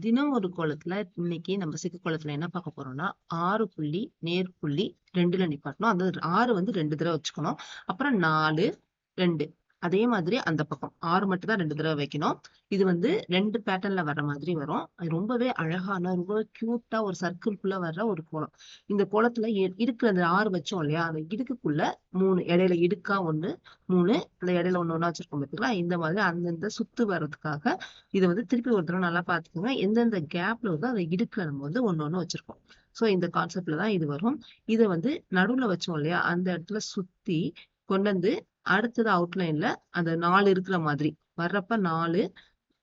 தினம் ஒரு கோலத்துல இன்னைக்கு நம்ம சிக்கு கோலத்துல என்ன பார்க்க போறோம்னா ஆறு புள்ளி நேர் புள்ளி ரெண்டுல நிப்பாட்டணும். அந்த ஆறு வந்து ரெண்டு தடவை வச்சுக்கணும். அப்புறம் நாலு ரெண்டு. அதே மாதிரி அந்த பக்கம் ஆறு மட்டும் தான் ரெண்டு தடவை வைக்கணும். இது வந்து ரெண்டு பேட்டர்ன்ல வர்ற மாதிரி வரும். அது ரொம்பவே அழகான ரொம்ப கியூட்டா ஒரு சர்க்கிள்குள்ள வர்ற ஒரு கோலம். இந்த கோலத்துல இ- அந்த ஆறு வச்சோம் இல்லையா? அந்த இடுக்குக்குள்ள மூணு இடையில இடுக்கா ஒண்ணு மூணு அந்த இடையில ஒண்ணு ஒண்ணா வச்சிருக்கோம் பாத்தீங்களா? இந்த மாதிரி அந்தந்த சுத்து வர்றதுக்காக இதை வந்து திருப்பி ஒரு தடவை நல்லா பாத்துக்கோங்க எந்தெந்த கேப்ல வந்து அந்த இடுக்குல நம்ம வந்து ஒண்ணு ஒண்ணு வச்சிருக்கோம். சோ இந்த கான்செப்ட்ல தான் இது வரும். இதை வந்து நடுவுல வச்சோம் இல்லையா? அந்த இடத்துல சுத்தி கொண்டு வந்து அடுத்தது அவுட்லைன்ல அந்த நாலு இருக்கிற மாதிரி. வர்றப்ப நாலு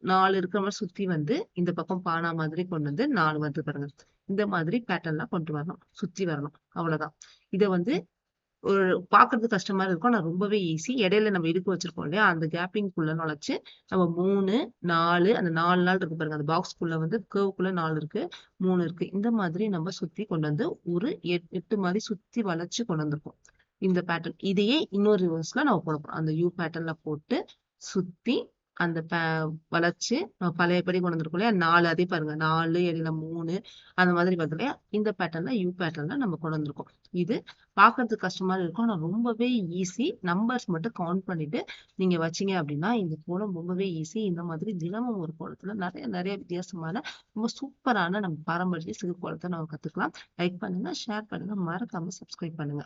நாலு இருக்கிற மாதிரி சுத்தி வந்து இந்த பக்கம் பானா மாதிரி கொண்டு வந்து நாலு வந்து பாருங்க. இந்த மாதிரி பேட்டர்ன்லாம் கொண்டு வரணும். சுத்தி வரணும். அவ்வளவுதான். இதை வந்து ஒரு பாக்குறது கஷ்டமா இருக்கும். ஆனா ரொம்பவே ஈஸி இடையில நம்ம இடுக்கு வச்சிருக்கோம் இல்லையா? அந்த கேப்பிங்குள்ள நுழைச்சு நம்ம மூணு நாலு அந்த நாலு நாள் இருக்கு பாருங்க. அந்த பாக்ஸ்க்குள்ள வந்து கேவுக்குள்ள நாலு இருக்கு மூணு இருக்கு. இந்த மாதிரி நம்ம சுத்தி கொண்டு வந்து ஒரு எட்டு மாதிரி சுத்தி வளைச்சு கொண்டு வந்திருக்கோம். இந்த பேட்டர்ன் இதையே இன்னொரு ரிவர்ஸ்ல நம்ம போட போறோம். அந்த யூ பேட்டர்ன்ல போட்டு சுத்தி அந்த வளைச்சு நம்ம பழையபடி கொண்டு வந்திருக்கோம் இல்லையா? நாலு அதே பாருங்க. நாலு இடையில மூணு அந்த மாதிரி வருது இல்லையா? இந்த பேட்டர்ன்ல யூ பேட்டர்ன்ல நம்ம கொண்டு வந்திருக்கோம். இது பாக்குறதுக்கு கஷ்டமா இருக்கும். ஆனா ரொம்பவே ஈஸி நம்பர்ஸ் மட்டும் கவுண்ட் பண்ணிட்டு நீங்க வச்சீங்க அப்படின்னா இந்த கோலம் ரொம்பவே ஈஸி இந்த மாதிரி தினமும் ஒரு கோலத்துல நிறைய நிறைய வித்தியாசமான ரொம்ப சூப்பரான நம்ம பாரம்பரிய சிறு கோலத்தை நம்ம கத்துக்கலாம். லைக் பண்ணுங்க ஷேர் பண்ணுங்க. மறக்காம சப்ஸ்கிரைப் பண்ணுங்க.